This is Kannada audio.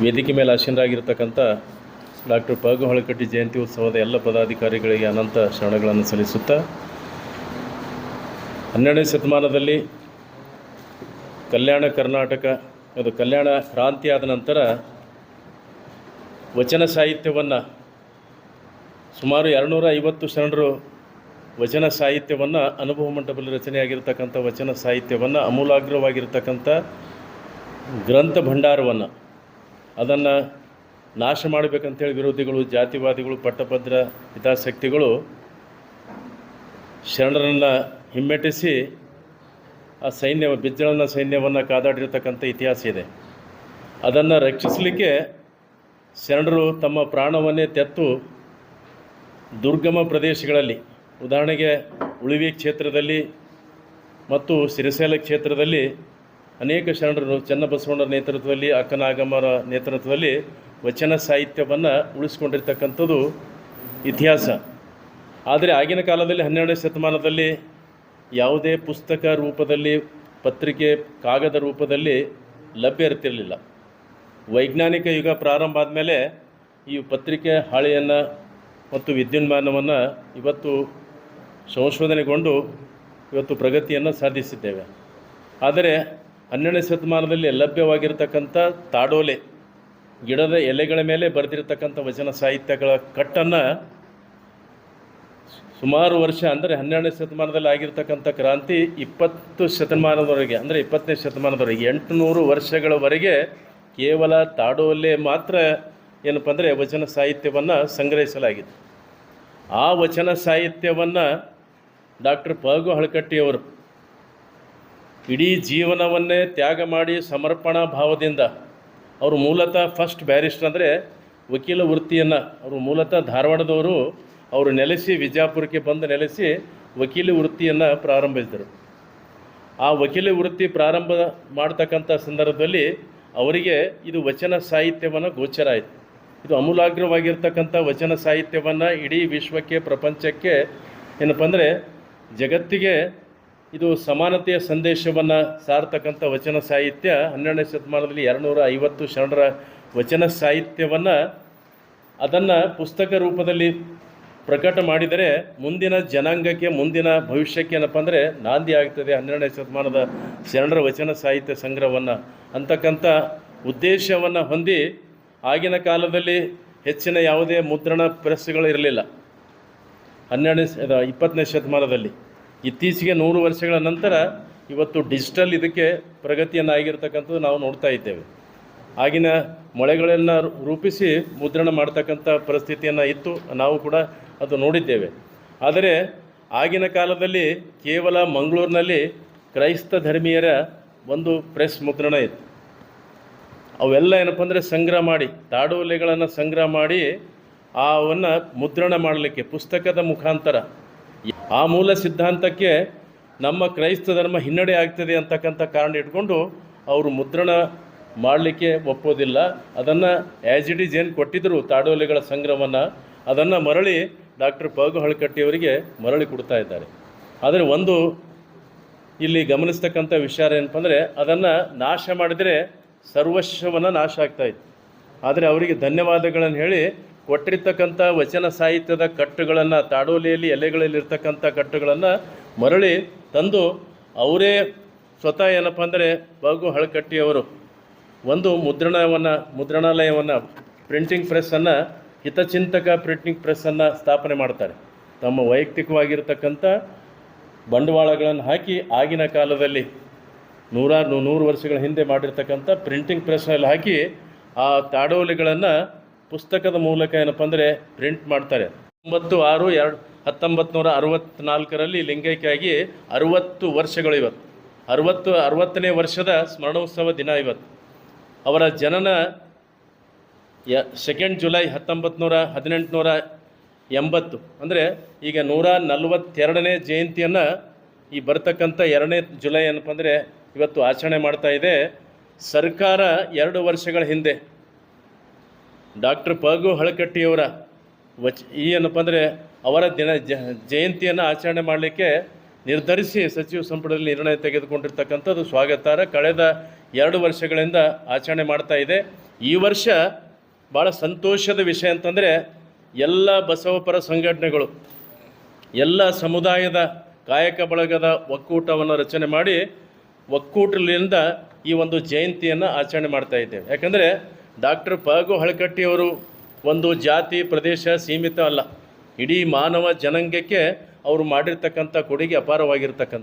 ವೇದಿಕೆ ಮೇಲೆ ಆಸೀನರಾಗಿರ್ತಕ್ಕಂಥ ಡಾಕ್ಟರ್ ಪಗು ಹೊಳಕಟ್ಟಿ ಜಯಂತಿ ಉತ್ಸವದ ಎಲ್ಲ ಪದಾಧಿಕಾರಿಗಳಿಗೆ ಅನಂತ ಶರಣಗಳನ್ನು ಸಲ್ಲಿಸುತ್ತಾ ಹನ್ನೆರಡನೇ ಶತಮಾನದಲ್ಲಿ ಕಲ್ಯಾಣ ಕರ್ನಾಟಕ, ಅದು ಕಲ್ಯಾಣ ಕ್ರಾಂತಿ ಆದ ನಂತರ ವಚನ ಸಾಹಿತ್ಯವನ್ನು ಸುಮಾರು ಎರಡುನೂರ ಐವತ್ತು ಶರಣರು ವಚನ ಸಾಹಿತ್ಯವನ್ನು ಅನುಭವ ಮಂಟಪದಲ್ಲಿ ರಚನೆಯಾಗಿರ್ತಕ್ಕಂಥ ವಚನ ಸಾಹಿತ್ಯವನ್ನು ಅಮೂಲಾಗ್ರವಾಗಿರ್ತಕ್ಕಂಥ ಗ್ರಂಥ ಭಂಡಾರವನ್ನು ಅದನ್ನು ನಾಶ ಮಾಡಬೇಕಂತೇಳಿ ವಿರೋಧಿಗಳು, ಜಾತಿವಾದಿಗಳು, ಪಟ್ಟಭದ್ರ ಹಿತಾಸಕ್ತಿಗಳು ಶರಣರನ್ನು ಹಿಮ್ಮೆಟ್ಟಿಸಿ ಆ ಸೈನ್ಯ ಬಿಜ್ಜಳನ ಸೈನ್ಯವನ್ನು ಕಾದಾಡಿರತಕ್ಕಂಥ ಇತಿಹಾಸ ಇದೆ. ಅದನ್ನು ರಕ್ಷಿಸಲಿಕ್ಕೆ ಶರಣರು ತಮ್ಮ ಪ್ರಾಣವನ್ನೇ ತೆತ್ತು ದುರ್ಗಮ ಪ್ರದೇಶಗಳಲ್ಲಿ, ಉದಾಹರಣೆಗೆ ಉಳಿವಿ ಕ್ಷೇತ್ರದಲ್ಲಿ ಮತ್ತು ಸಿರಿಸೇಲ ಕ್ಷೇತ್ರದಲ್ಲಿ ಅನೇಕ ಶರಣರು ಚನ್ನಬಸವಣ್ಣರ ನೇತೃತ್ವದಲ್ಲಿ, ಅಕ್ಕನಾಗಮ್ಮರ ನೇತೃತ್ವದಲ್ಲಿ ವಚನ ಸಾಹಿತ್ಯವನ್ನು ಉಳಿಸ್ಕೊಂಡಿರ್ತಕ್ಕಂಥದ್ದು ಇತಿಹಾಸ. ಆದರೆ ಆಗಿನ ಕಾಲದಲ್ಲಿ, ಹನ್ನೆರಡನೇ ಶತಮಾನದಲ್ಲಿ ಯಾವುದೇ ಪುಸ್ತಕ ರೂಪದಲ್ಲಿ, ಪತ್ರಿಕೆ, ಕಾಗದ ರೂಪದಲ್ಲಿ ಲಭ್ಯ ಇರ್ತಿರಲಿಲ್ಲ. ವೈಜ್ಞಾನಿಕ ಯುಗ ಪ್ರಾರಂಭ ಆದಮೇಲೆ ಈ ಪತ್ರಿಕೆ ಹಾಳೆಯನ್ನು ಮತ್ತು ವಿದ್ಯುನ್ಮಾನವನ್ನು ಇವತ್ತು ಸಂಶೋಧನೆಗೊಂಡು ಇವತ್ತು ಪ್ರಗತಿಯನ್ನು ಸಾಧಿಸಿದ್ದೇವೆ. ಆದರೆ ಹನ್ನೆರಡನೇ ಶತಮಾನದಲ್ಲಿ ಲಭ್ಯವಾಗಿರ್ತಕ್ಕಂಥ ತಾಡೋಲೆ, ಗಿಡದ ಎಲೆಗಳ ಮೇಲೆ ಬರೆದಿರತಕ್ಕಂಥ ವಚನ ಸಾಹಿತ್ಯಗಳ ಕಟ್ಟನ್ನು ಸುಮಾರು ವರ್ಷ, ಅಂದರೆ ಹನ್ನೆರಡನೇ ಶತಮಾನದಲ್ಲಿ ಆಗಿರ್ತಕ್ಕಂಥ ಕ್ರಾಂತಿ ಇಪ್ಪತ್ತು ಶತಮಾನದವರೆಗೆ, ಅಂದರೆ ಇಪ್ಪತ್ತನೇ ಶತಮಾನದವರೆಗೆ, ಎಂಟುನೂರು ವರ್ಷಗಳವರೆಗೆ ಕೇವಲ ತಾಡೋಲೆ ಮಾತ್ರ ಏನಪ್ಪ ಅಂದರೆ ವಚನ ಸಾಹಿತ್ಯವನ್ನು ಸಂಗ್ರಹಿಸಲಾಗಿದೆ. ಆ ವಚನ ಸಾಹಿತ್ಯವನ್ನು ಡಾಕ್ಟರ್ ಪಗು ಹಳಕಟ್ಟಿಯವರು ಇಡೀ ಜೀವನವನ್ನೇ ತ್ಯಾಗ ಮಾಡಿ ಸಮರ್ಪಣಾ ಭಾವದಿಂದ ಅವರು ಮೂಲತಃ ಫಸ್ಟ್ ಬ್ಯಾರಿಸ್ಟರ್ ಅಂದರೆ ವಕೀಲ ವೃತ್ತಿಯನ್ನು ಅವರು ಮೂಲತಃ ಧಾರವಾಡದವರು ಅವರು ನೆಲೆಸಿ ವಿಜಯಪುರಕ್ಕೆ ಬಂದು ನೆಲೆಸಿ ವಕೀಲ ವೃತ್ತಿಯನ್ನು ಪ್ರಾರಂಭಿಸಿದರು. ಆ ವಕೀಲ ವೃತ್ತಿ ಪ್ರಾರಂಭ ಮಾಡ್ತಕ್ಕಂಥ ಸಂದರ್ಭದಲ್ಲಿ ಅವರಿಗೆ ಇದು ವಚನ ಸಾಹಿತ್ಯವನ್ನು ಗೋಚರ ಆಯಿತು. ಇದು ಅಮೂಲಾಗ್ರವಾಗಿರ್ತಕ್ಕಂಥ ವಚನ ಸಾಹಿತ್ಯವನ್ನು ಇಡೀ ವಿಶ್ವಕ್ಕೆ, ಪ್ರಪಂಚಕ್ಕೆ ಏನಪ್ಪ ಅಂದರೆ ಜಗತ್ತಿಗೆ ಇದು ಸಮಾನತೆಯ ಸಂದೇಶವನ್ನು ಸಾರ್ತಕ್ಕಂಥ ವಚನ ಸಾಹಿತ್ಯ. ಹನ್ನೆರಡನೇ ಶತಮಾನದಲ್ಲಿ ಎರಡುನೂರ ಐವತ್ತು ಶರಣರ ವಚನ ಸಾಹಿತ್ಯವನ್ನು ಅದನ್ನು ಪುಸ್ತಕ ರೂಪದಲ್ಲಿ ಪ್ರಕಟ ಮಾಡಿದರೆ ಮುಂದಿನ ಜನಾಂಗಕ್ಕೆ ಮುಂದಿನ ಭವಿಷ್ಯಕ್ಕೆ ಏನಪ್ಪ ಅಂದರೆ ನಾಂದಿ ಆಗ್ತದೆ ಹನ್ನೆರಡನೇ ಶತಮಾನದ ಶರಣರ ವಚನ ಸಾಹಿತ್ಯ ಸಂಗ್ರಹವನ್ನು ಅಂತಕ್ಕಂಥ ಉದ್ದೇಶವನ್ನು ಹೊಂದಿ ಆಗಿನ ಕಾಲದಲ್ಲಿ ಹೆಚ್ಚಿನ ಯಾವುದೇ ಮುದ್ರಣ ಪ್ರೆಸ್ಗಳು ಇರಲಿಲ್ಲ. ಹನ್ನೆರಡನೇ ಇಪ್ಪತ್ತನೇ ಶತಮಾನದಲ್ಲಿ. ಇತ್ತೀಚೆಗೆ ನೂರು ವರ್ಷಗಳ ನಂತರ ಇವತ್ತು ಡಿಜಿಟಲ್ ಇದಕ್ಕೆ ಪ್ರಗತಿಯನ್ನು ಆಗಿರ್ತಕ್ಕಂಥದ್ದು ನಾವು ನೋಡ್ತಾ ಇದ್ದೇವೆ. ಆಗಿನ ಮೊಳೆಗಳನ್ನು ರೂಪಿಸಿ ಮುದ್ರಣ ಮಾಡ್ತಕ್ಕಂಥ ಪರಿಸ್ಥಿತಿಯನ್ನು ಇತ್ತು, ನಾವು ಕೂಡ ಅದು ನೋಡಿದ್ದೇವೆ. ಆದರೆ ಆಗಿನ ಕಾಲದಲ್ಲಿ ಕೇವಲ ಮಂಗಳೂರಿನಲ್ಲಿ ಕ್ರೈಸ್ತ ಧರ್ಮೀಯರ ಒಂದು ಪ್ರೆಸ್ ಮುದ್ರಣ ಇತ್ತು. ಅವೆಲ್ಲ ಏನಪ್ಪ ಅಂದರೆ ಸಂಗ್ರಹ ಮಾಡಿ, ತಾಡೋಲೆಗಳನ್ನು ಸಂಗ್ರಹ ಮಾಡಿ ಅವನ್ನು ಮುದ್ರಣ ಮಾಡಲಿಕ್ಕೆ, ಪುಸ್ತಕದ ಮುಖಾಂತರ ಆ ಮೂಲ ಸಿದ್ಧಾಂತಕ್ಕೆ ನಮ್ಮ ಕ್ರೈಸ್ತ ಧರ್ಮ ಹಿನ್ನಡೆ ಆಗ್ತದೆ ಅಂತಕ್ಕಂಥ ಕಾರಣ ಇಟ್ಕೊಂಡು ಅವರು ಮುದ್ರಣ ಮಾಡಲಿಕ್ಕೆ ಒಪ್ಪೋದಿಲ್ಲ. ಅದನ್ನು ಆ್ಯಸ್ ಇಟ್ ಈಸ್ ಏನು ಕೊಟ್ಟಿದ್ದರು ತಾಡೋಲೆಗಳ ಸಂಗ್ರಹವನ್ನು, ಅದನ್ನು ಮರಳಿ ಡಾಕ್ಟರ್ ಪಗು ಹಳಕಟ್ಟಿಯವರಿಗೆ ಮರಳಿ ಕೊಡ್ತಾ ಇದ್ದಾರೆ. ಆದರೆ ಒಂದು ಇಲ್ಲಿ ಗಮನಿಸ್ತಕ್ಕಂಥ ವಿಚಾರ ಏನಪ್ಪ ಅಂದರೆ ಅದನ್ನು ನಾಶ ಮಾಡಿದರೆ ಸರ್ವಸ್ವವನ್ನು ನಾಶ ಆಗ್ತಾಯಿತ್ತು ಆದರೆ ಅವರಿಗೆ ಧನ್ಯವಾದಗಳನ್ನು ಹೇಳಿ ಕೊಟ್ಟಿರ್ತಕ್ಕಂಥ ವಚನ ಸಾಹಿತ್ಯದ ಕಟ್ಟುಗಳನ್ನು, ತಾಡೋಲಿಯಲ್ಲಿ ಎಲೆಗಳಲ್ಲಿ ಇರ್ತಕ್ಕಂಥ ಕಟ್ಟುಗಳನ್ನು ಮರಳಿ ತಂದು ಅವರೇ ಸ್ವತಃ ಏನಪ್ಪ ಅಂದರೆ ಬಗು ಹಳಕಟ್ಟಿಯವರು. ಒಂದು ಮುದ್ರಣವನ್ನು, ಮುದ್ರಣಾಲಯವನ್ನು ಪ್ರಿಂಟಿಂಗ್ ಪ್ರೆಸ್ಸನ್ನು ಹಿತಚಿಂತಕ ಪ್ರಿಂಟಿಂಗ್ ಪ್ರೆಸ್ಸನ್ನು ಸ್ಥಾಪನೆ ಮಾಡ್ತಾರೆ. ತಮ್ಮ ವೈಯಕ್ತಿಕವಾಗಿರ್ತಕ್ಕಂಥ ಬಂಡವಾಳಗಳನ್ನು ಹಾಕಿ ಆಗಿನ ಕಾಲದಲ್ಲಿ, ನೂರಾರು ನೂರು ವರ್ಷಗಳ ಹಿಂದೆ ಮಾಡಿರ್ತಕ್ಕಂಥ ಪ್ರಿಂಟಿಂಗ್ ಪ್ರೆಸ್ನಲ್ಲಿ ಹಾಕಿ ಆ ತಾಡೋಲಿಗಳನ್ನು ಪುಸ್ತಕದ ಮೂಲಕ ಏನಪ್ಪ ಅಂದರೆ ಪ್ರಿಂಟ್ ಮಾಡ್ತಾರೆ. ಒಂಬತ್ತು ಆರು ಎರಡು ಹತ್ತೊಂಬತ್ತು ನೂರ ಅರವತ್ತ್ನಾಲ್ಕರಲ್ಲಿ ಲಿಂಗೈಕ್ಯಾಗಿ ಅರುವತ್ತು ವರ್ಷಗಳು ಇವತ್ತು. ಅರುವತ್ತು, ಅರವತ್ತನೇ ವರ್ಷದ ಸ್ಮರಣೋತ್ಸವ ದಿನ ಇವತ್ತು. ಅವರ ಜನನ ಯ ಸೆಕೆಂಡ್ ಜುಲೈ ಹತ್ತೊಂಬತ್ತು ನೂರ ಹದಿನೆಂಟುನೂರ ಎಂಬತ್ತು. ಅಂದರೆ ಈಗ ನೂರ ನಲವತ್ತೆರಡನೇ ಜಯಂತಿಯನ್ನು ಈ ಬರ್ತಕ್ಕಂಥ ಎರಡನೇ ಜುಲೈ ಏನಪ್ಪ ಅಂದರೆ ಇವತ್ತು ಆಚರಣೆ ಮಾಡ್ತಾ ಇದೆ. ಸರ್ಕಾರ ಎರಡು ವರ್ಷಗಳ ಹಿಂದೆ ಡಾಕ್ಟರ್ ಪಗು ಹಳಕಟ್ಟಿಯವರ ವಚ್, ಈ ಏನಪ್ಪ ಅಂದರೆ ಅವರ ದಿನ ಜಯಂತಿಯನ್ನು ಆಚರಣೆ ಮಾಡಲಿಕ್ಕೆ ನಿರ್ಧರಿಸಿ ಸಚಿವ ಸಂಪುಟದಲ್ಲಿ ನಿರ್ಣಯ ತೆಗೆದುಕೊಂಡಿರ್ತಕ್ಕಂಥದ್ದು ಸ್ವಾಗತಾರ್ಹ ಕಳೆದ ಎರಡು ವರ್ಷಗಳಿಂದ ಆಚರಣೆ ಮಾಡ್ತಾ ಇದೆ. ಈ ವರ್ಷ ಭಾಳ ಸಂತೋಷದ ವಿಷಯ ಅಂತಂದರೆ ಎಲ್ಲ ಬಸವಪರ ಸಂಘಟನೆಗಳು, ಎಲ್ಲ ಸಮುದಾಯದ ಕಾಯಕ ಬಳಗದ ಒಕ್ಕೂಟವನ್ನು ರಚನೆ ಮಾಡಿ ಒಕ್ಕೂಟದಿಂದ ಈ ಒಂದು ಜಯಂತಿಯನ್ನು ಆಚರಣೆ ಮಾಡ್ತಾ ಇದ್ದೇವೆ. ಯಾಕಂದರೆ ಡಾಕ್ಟರ್ ಪಗು ಹಳಕಟ್ಟಿಯವರು ಒಂದು ಜಾತಿ, ಪ್ರದೇಶ ಸೀಮಿತ ಅಲ್ಲ. ಇಡೀ ಮಾನವ ಜನಾಂಗಕ್ಕೆ ಅವರು ಮಾಡಿರ್ತಕ್ಕಂಥ ಕೊಡುಗೆ ಅಪಾರವಾಗಿರ್ತಕ್ಕಂಥ